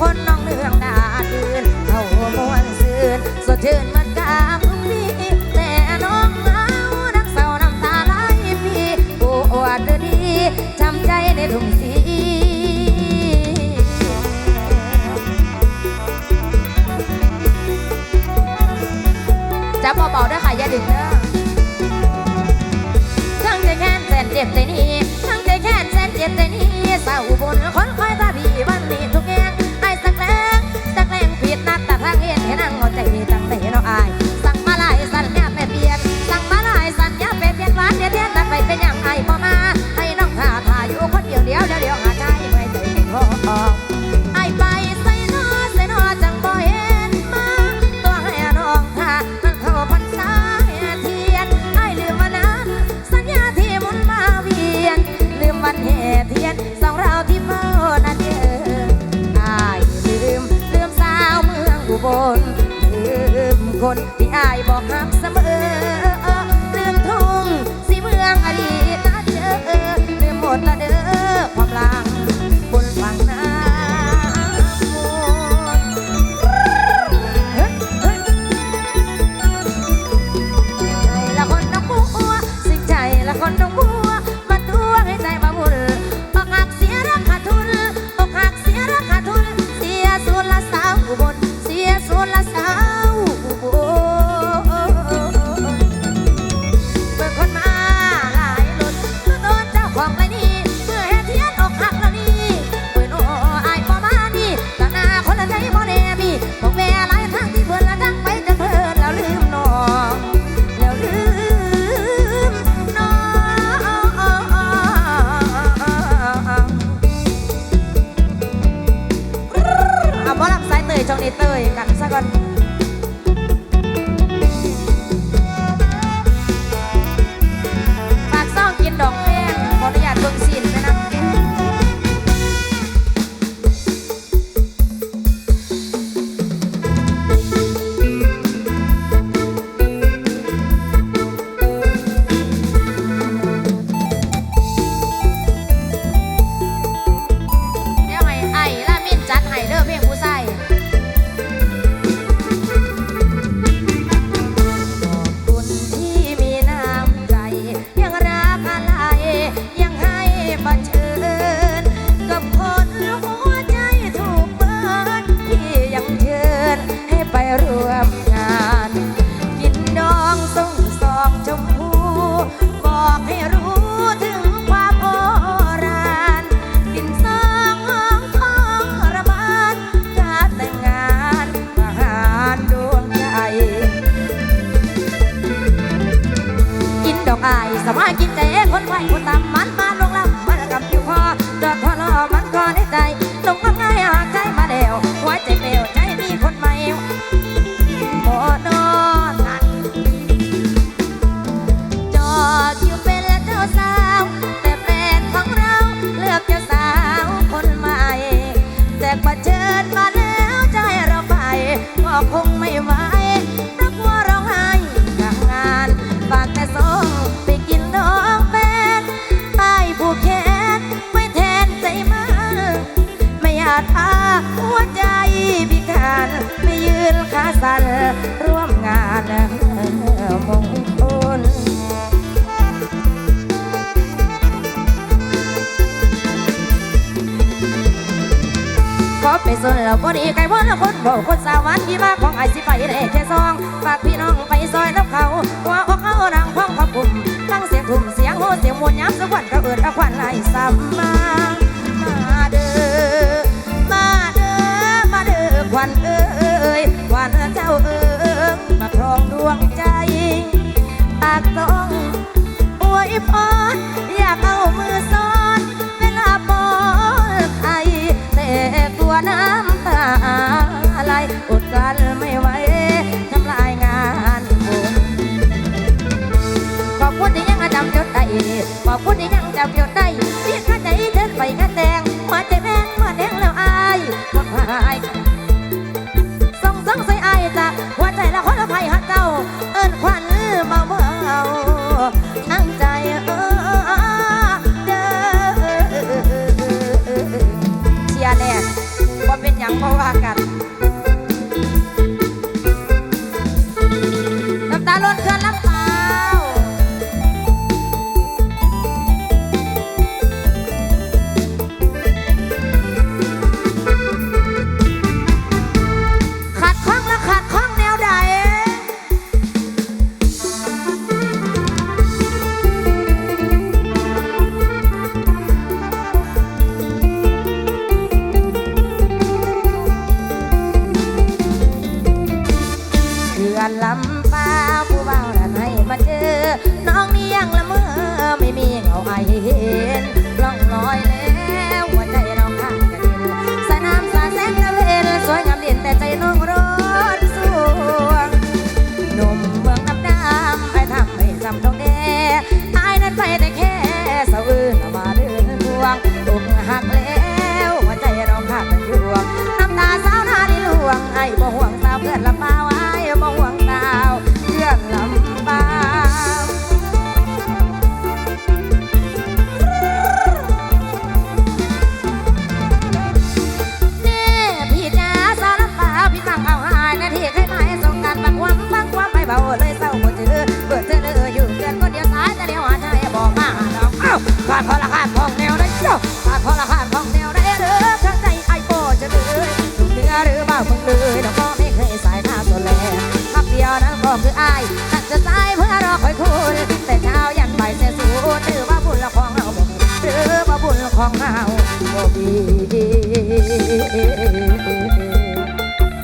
คนน้องเรื่องหนาดื่นเอาหัวมวนซืนสดชื่นมากาพุ่งดีแต่น้องเหงานักเศร้าน้ำตาไหลพี่ปวดดีจำใจในทุ่งสีจะเบาๆด้วยค่ะยาดึงเด้อทั้งจะแค้นแสนเจ็บใจนี้ ทำมากินใจเองคนไว้คนต่ำ บไปส่วนเราบ่ดีไก่บ่ละคนบ่คนสาวันที่มาของไอสิไปได้แค่ซองฝากพี่น้องไปซอยน้ำเขาหัวอกเขาดังพ้องขอบคุณฟังเสียงทุ่มเสียงโหเสียงมวลย้ำสะกวันกระเอิดอะควันไหลซ้ำมามาเด้อมาเด้อมาเด้อควันเอ้ยควันเจ้าเอ้งมาครองดวงใจปากต้องอวยพรอยากเอามือ กลัวน้ำตาไหลอดกัน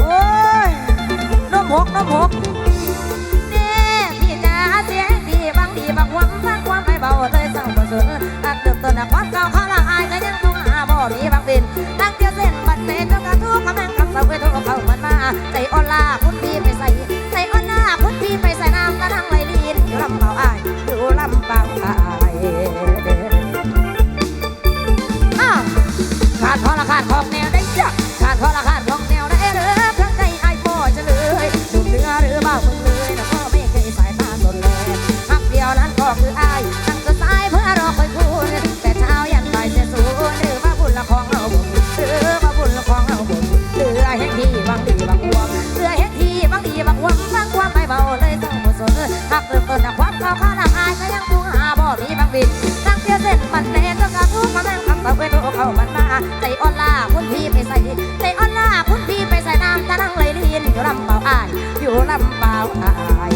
โอ้ยน้ำหกน้ำหก วอาย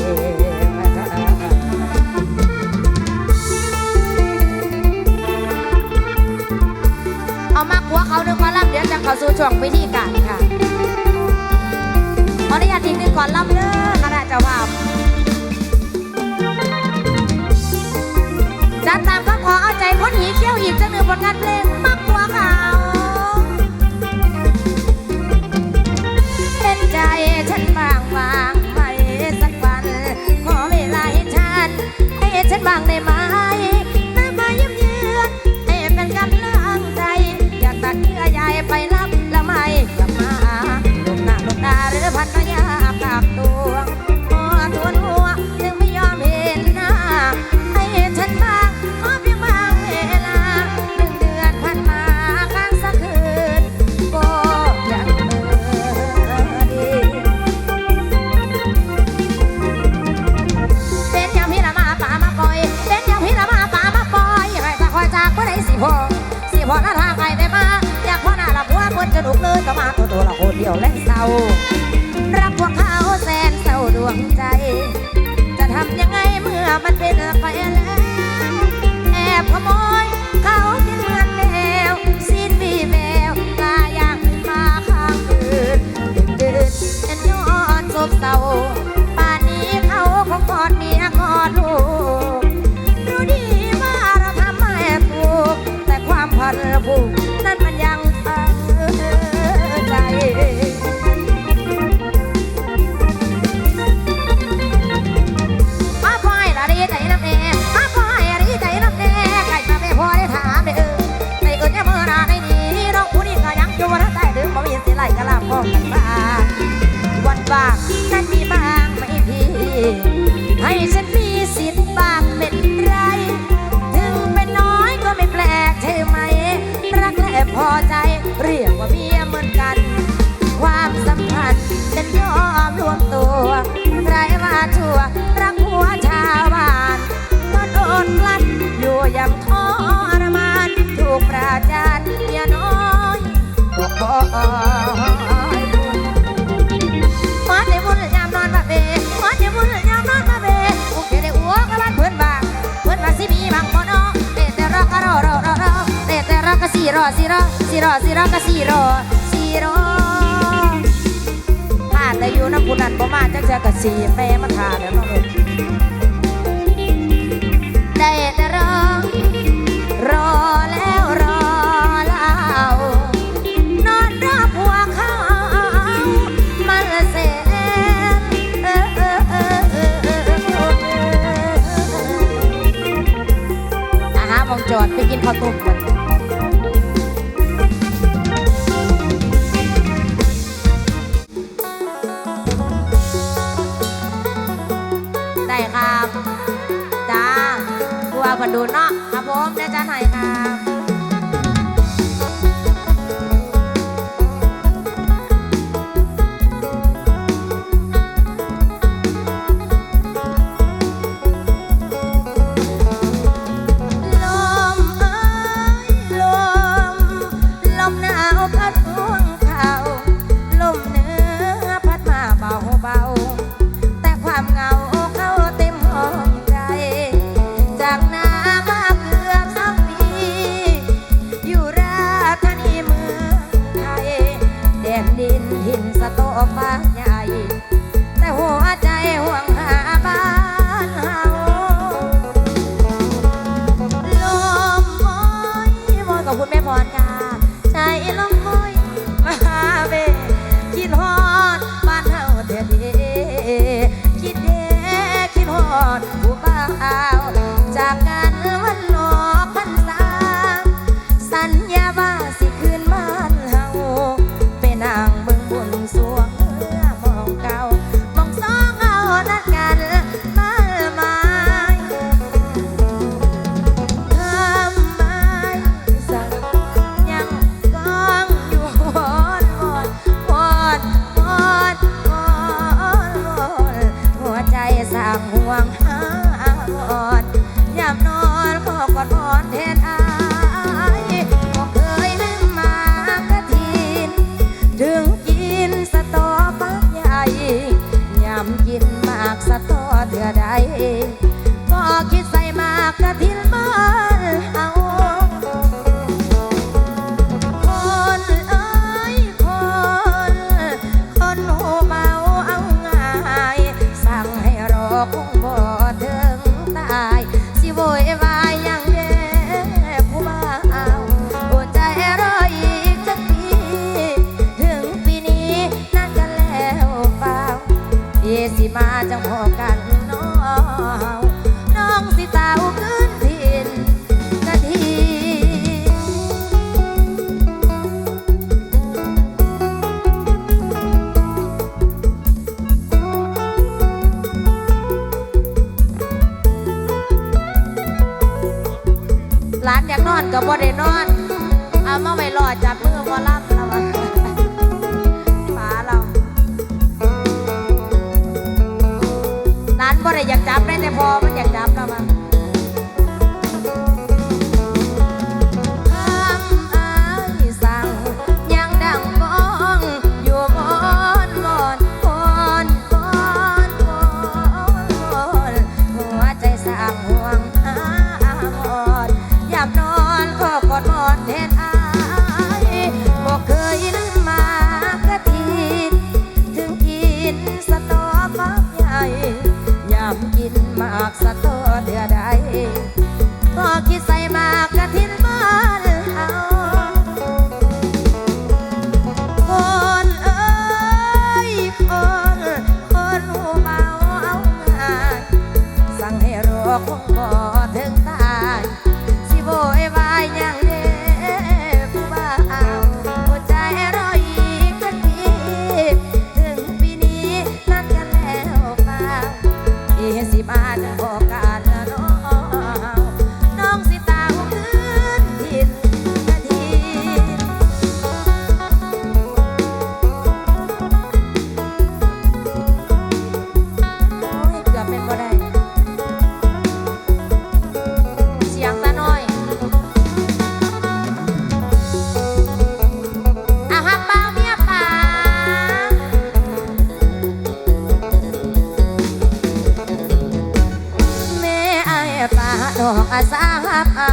เอามากหัวเขาด้วยความลัำเดี๋ยวจะเขาสู่ช่วงวิธีการค่ะขออนุญาตทีนึงก่อนล่ำเด้อคณะเจ้าภาพจัดตามก็ขอเอาใจคนหีเขี้ยวหีจะงหนึ่งบนงานเพลงมากหัวเขาเห็นใจฉันบางบาง ใ的ม้ ฟ้อนเดี๋ยวบุญยามนอนบ้อนเดี๋ยวบุญยามนอนมาเบโอเคได้อ้วกบ้านเพื่อนบางเพื่อนบางสิมีบางคนอ๋อเด็ดแต่รอกระรอรอรอรอเดต่รอกรสีรอสีรอสีรอสีรอกรสีรอสีรอมาแต่อยู่น้ำบุนันบ่มาจักจะกรสีแม่มาทาเดี๋น้องเดต่รอ อดไปกินข้าวต้มก่นได้ครับ จ้าบัวพัดูเนาะครับผมเดี๋ยวจะให้ครับ ร้านอยากนอนกับบ่ได้นอน เอามาไว้รอจับมือหมอลำนะวะป้าเราร้านบ่ได้อยากจับได้แต่พอมันอยากจับนะมา น้องอาสาเอา